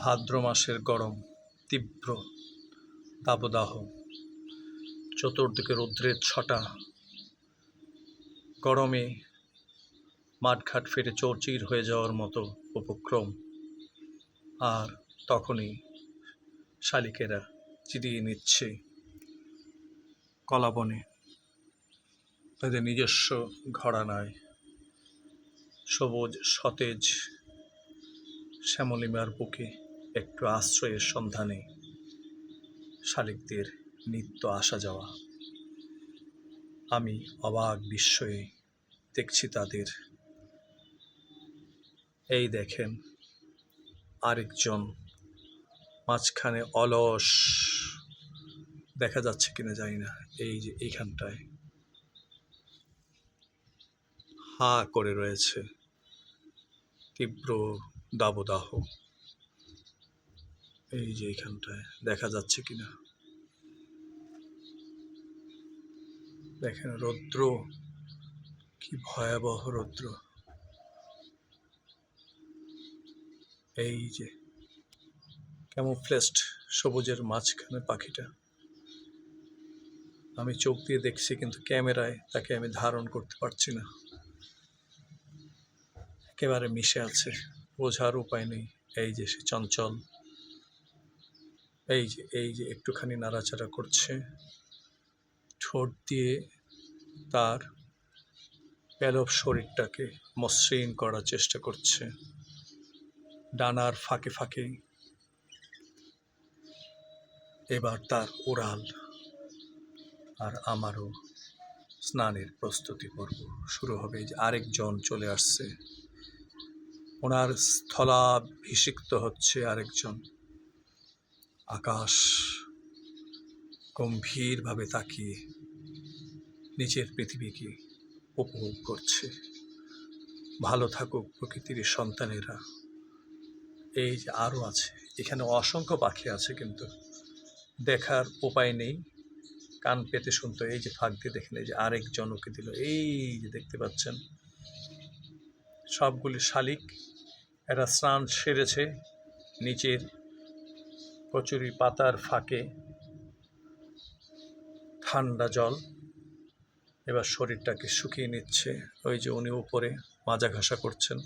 ভাদ্র মাসের গরম, তীব্র দাবদাহ চতুর্দিকে রৌদ্রের ছটা। গরমে মাঠঘাট ফেটে চৌচির হয়ে যাওয়ার মতো উপক্রম। আর তখনই শালিকেরা চিরিয়ে নিচ্ছে কলাবনে। তাদের নিজস্ব ঘরানায় সবুজ, সতেজ, শ্যামলিমার বুকে একটু আশ্রয়ের সন্ধানে শালিকদের নিত্য আসা যাওয়া। আমি অবাক বিস্ময়ে দেখছি তাদের। এই দেখেন আরেকজন মাঝখানে অলস দেখা যাচ্ছে কিনা জানি না, এই যে এইখানটায়। হা করে রয়েছে তীব্র দাবদাহ। এই যে এইখানটায় দেখা যাচ্ছে কিনা? দেখেন রৌদ্র, কি ভয়াবহ রৌদ্র। এই যে ক্যামোফ্লেস্ট সবুজের মাঝখানে পাখিটা। আমি চোখ দিয়ে দেখছি, কিন্তু ক্যামেরায় তাকে আমি ধারণ করতে পারছি না। একেবারে মিশে আছে, বোঝার উপায় নেই। এই যে সে চঞ্চল। এই যে এই যে একটুখানি নাড়াচাড়া করছে। ঠোঁট দিয়ে তার প্যালব শরীরটাকে মসৃণ করার চেষ্টা করছে। ডানার ফাঁকে ফাঁকে এবার তার উড়াল আর আমারও স্নানের প্রস্তুতি পর্ব শুরু হবে। যে আরেকজন চলে আসছে। ওনার স্থলাভিষিক্ত হচ্ছে আরেকজন। আকাশ গম্ভীরভাবে তাকিয়ে নিচের পৃথিবীকে উপভোগ করছে। ভালো থাকুক প্রকৃতির সন্তানেরা। এই যে আরও আছে, এখানে অসংখ্য পাখি আছে কিন্তু দেখার উপায় নেই। কান পেতে শুনতো এই যে ফাঁক দিয়ে দেখেন, এই যে আরেকজন ওকে দিল, এই যে দেখতে পাচ্ছেন। সবগুলি শালিক, এরা স্নান সেরেছে, নিচের কচুরি পাতার ফাঁকে ঠান্ডা জল। এবার শরীরটাকে শুকিয়ে নিচ্ছে। ওই যে উনি উপরে মাজা ঘাসা করছেন।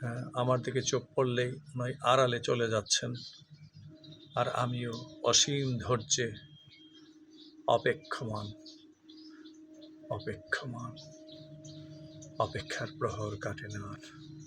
হ্যাঁ আমার দিকে চোখ পড়লেই নয় আড়ালে চলে যাচ্ছেন। আর আমিও অসীম ধৈর্যে অপেক্ষমান অপেক্ষমান। অপেক্ষার প্রহর কাটে না আর।